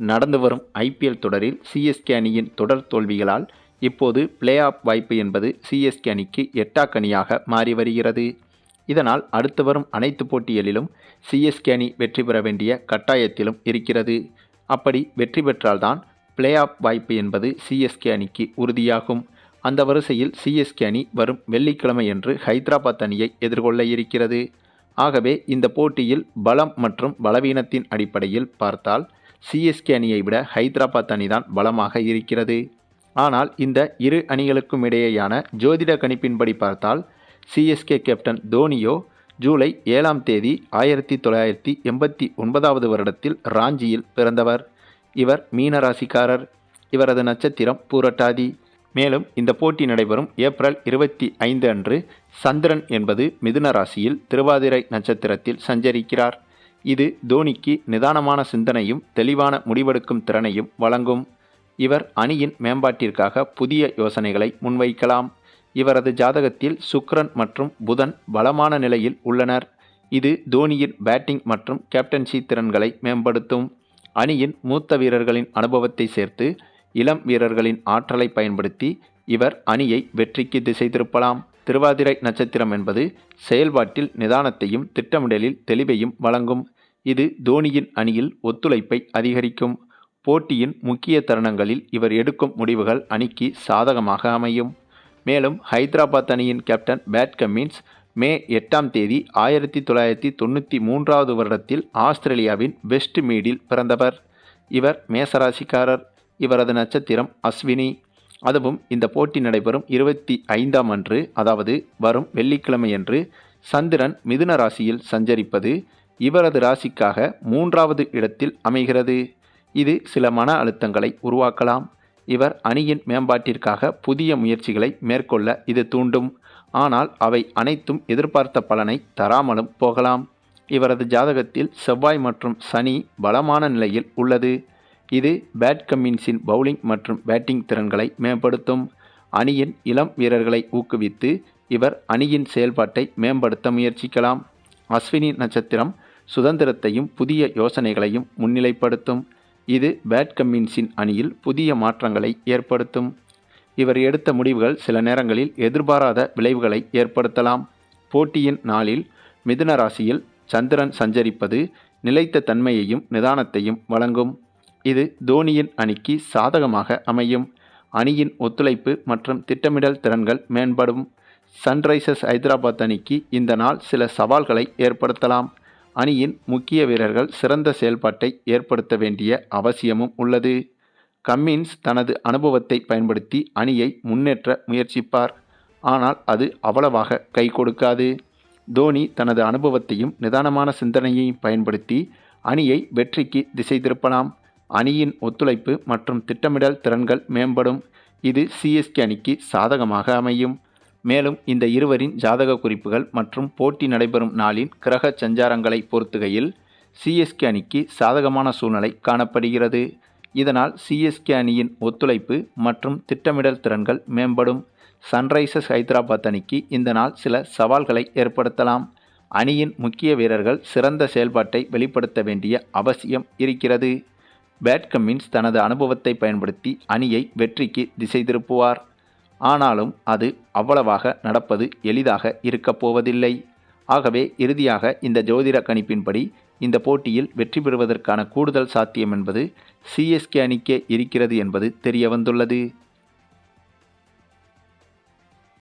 நடந்து வரும் ஐபிஎல் தொடரில் சிஎஸ்கே அணியின் தொடர் தோல்விகளால் இப்போது பிளே ஆஃப் வாய்ப்பு என்பது சிஎஸ்கே அணிக்கு எட்டாக்கணியாக மாறி வருகிறது. இதனால் அடுத்து வரும் அனைத்து போட்டிகளிலும் சிஎஸ்கே அணி வெற்றி பெற வேண்டிய கட்டாயத்திலும் இருக்கிறது. அப்படி வெற்றி பெற்றால்தான் பிளே ஆஃப் வாய்ப்பு என்பது சிஎஸ்கே அணிக்கு உறுதியாகும். அந்த வரிசையில் சிஎஸ்கே அணி வரும் வெள்ளிக்கிழமையன்று ஹைதராபாத் அணியை எதிர்கொள்ள இருக்கிறது. ஆகவே இந்த போட்டியில் பலம் மற்றும் பலவீனத்தின் அடிப்படையில் பார்த்தால் சிஎஸ்கே அணியை விட ஹைதராபாத் அணிதான் பலமாக இருக்கிறது. ஆனால் இந்த இரு அணிகளுக்கும் இடையேயான ஜோதிட கணிப்பின்படி பார்த்தால் சிஎஸ்கே கேப்டன் தோனியோ ஜூலை ஏழாம் தேதி ஆயிரத்தி தொள்ளாயிரத்தி எண்பத்தி ஒன்பதாவது வருடத்தில் ராஞ்சியில் பிறந்தவர். இவர் மீனராசிக்காரர். இவரது நட்சத்திரம் பூரட்டாதி. மேலும் இந்த போட்டி நடைபெறும் ஏப்ரல் இருபத்தி ஐந்து அன்று சந்திரன் என்பது மிதுன ராசியில் திருவாதிரை நட்சத்திரத்தில் சஞ்சரிக்கிறார். இது தோனிக்கு நிதானமான சிந்தனையும் தெளிவான முடிவெடுக்கும் திறனையும் வழங்கும். இவர் அணியின் மேம்பாட்டிற்காக புதிய யோசனைகளை முன்வைக்கலாம். இவரது ஜாதகத்தில் சுக்ரன் மற்றும் புதன் பலமான நிலையில் உள்ளனர். இது தோனியின் பேட்டிங் மற்றும் கேப்டன்சி திறன்களை மேம்படுத்தும். அணியின் மூத்த வீரர்களின் அனுபவத்தை சேர்த்து இளம் வீரர்களின் ஆற்றலை பயன்படுத்தி இவர் அணியை வெற்றிக்கு திசை திருப்பலாம். திருவாதிரை நட்சத்திரம் என்பது செயல்பாட்டில் நிதானத்தையும் திட்டமிடலில் தெளிவையும் வழங்கும். இது தோனியின் அணியில் ஒத்துழைப்பை அதிகரிக்கும். போட்டியின் முக்கிய தருணங்களில் இவர் எடுக்கும் முடிவுகள் அணிக்கு சாதகமாக அமையும். மேலும் ஹைதராபாத் அணியின் கேப்டன் பேட் கம்மின்ஸ் மே எட்டாம் தேதி ஆயிரத்தி தொள்ளாயிரத்தி தொண்ணூற்றி மூன்றாவது வருடத்தில் ஆஸ்திரேலியாவின் வெஸ்ட் மீடில் பிறந்தவர். இவர் மேசராசிக்காரர். இவரது நட்சத்திரம் அஸ்வினி. அதுவும் இந்த போட்டி நடைபெறும் இருபத்தி ஐந்தாம் அன்று அதாவது வரும் வெள்ளிக்கிழமையன்று சந்திரன் மிதுன ராசியில் சஞ்சரிப்பது இவரது ராசிக்காக மூன்றாவது இடத்தில் அமைகிறது. இது சில மன அழுத்தங்களை உருவாக்கலாம். இவர் அணியின் மேம்பாட்டிற்காக புதிய முயற்சிகளை மேற்கொள்ள இது தூண்டும். ஆனால் அவை அனைத்தும் எதிர்பார்த்த பலனை தராமலும் போகலாம். இவரது ஜாதகத்தில் செவ்வாய் மற்றும் சனி பலமான நிலையில் உள்ளது. இது பேட் கம்மின்ஸின் பவுலிங் மற்றும் பேட்டிங் திறன்களை மேம்படுத்தும். அணியின் இளம் வீரர்களை ஊக்குவித்து இவர் அணியின் செயல்பாட்டை மேம்படுத்த முயற்சிக்கலாம். அஸ்வினி நட்சத்திரம் சுதந்திரத்தையும் புதிய யோசனைகளையும் முன்னிலைப்படுத்தும். இது பேட் கம்மின்ஸின் அணியில் புதிய மாற்றங்களை ஏற்படுத்தும். இவர் எடுத்த முடிவுகள் சில நேரங்களில் எதிர்பாராத விளைவுகளை ஏற்படுத்தலாம். போட்டியின் நாளில் மிதுன ராசியில் சந்திரன் சஞ்சரிப்பது நிலைத்த தன்மையையும் நிதானத்தையும் வழங்கும். இது தோனியின் அணிக்கு சாதகமாக அமையும். அணியின் ஒத்துழைப்பு மற்றும் திட்டமிடல் திறன்கள் மேம்படும். சன்ரைசர்ஸ் ஹைதராபாத் அணிக்கு இந்த நாள் சில சவால்களை ஏற்படுத்தலாம். அணியின் முக்கிய வீரர்கள் சிறந்த செயல்பாட்டை ஏற்படுத்த வேண்டிய அவசியமும் உள்ளது. கம்மின்ஸ் தனது அனுபவத்தை பயன்படுத்தி அணியை முன்னேற்ற முயற்சிப்பார். ஆனால் அது அவ்வளவாக கை கொடுக்காது. தோனி தனது அனுபவத்தையும் நிதானமான சிந்தனையையும் பயன்படுத்தி அணியை வெற்றிக்கு திசை திருப்பலாம். அணியின் ஒத்துழைப்பு மற்றும் திட்டமிடல் திறன்கள் மேம்படும். இது சிஎஸ்கே அணிக்கு சாதகமாக அமையும். மேலும் இந்த இருவரின் ஜாதக குறிப்புகள் மற்றும் போட்டி நடைபெறும் நாளின் கிரக சஞ்சாரங்களை பொறுத்துகையில் சிஎஸ்கே அணிக்கு சாதகமான சூழ்நிலை காணப்படுகிறது. இதனால் சிஎஸ்கே அணியின் ஒத்துழைப்பு மற்றும் திட்டமிடல் திறன்கள் மேம்படும். சன்ரைசர்ஸ் ஹைதராபாத் அணிக்கு இந்த நாள் சில சவால்களை ஏற்படுத்தலாம். அணியின் முக்கிய வீரர்கள் சிறந்த செயல்பாட்டை வெளிப்படுத்த வேண்டிய அவசியம் இருக்கிறது. பேட் கம்மின்ஸ் தனது அனுபவத்தை பயன்படுத்தி அணியை வெற்றிக்கு திசை திருப்புவார் ஆனாலும் அது அவ்வளவாக நடப்பது எளிதாக இருக்கப் போவதில்லை. ஆகவே இறுதியாக இந்த ஜோதிட கணிப்பின்படி இந்த போட்டியில் வெற்றி பெறுவதற்கான கூடுதல் சாத்தியம் என்பது சிஎஸ்கே அணிக்கே இருக்கிறது என்பது தெரியவந்துள்ளது.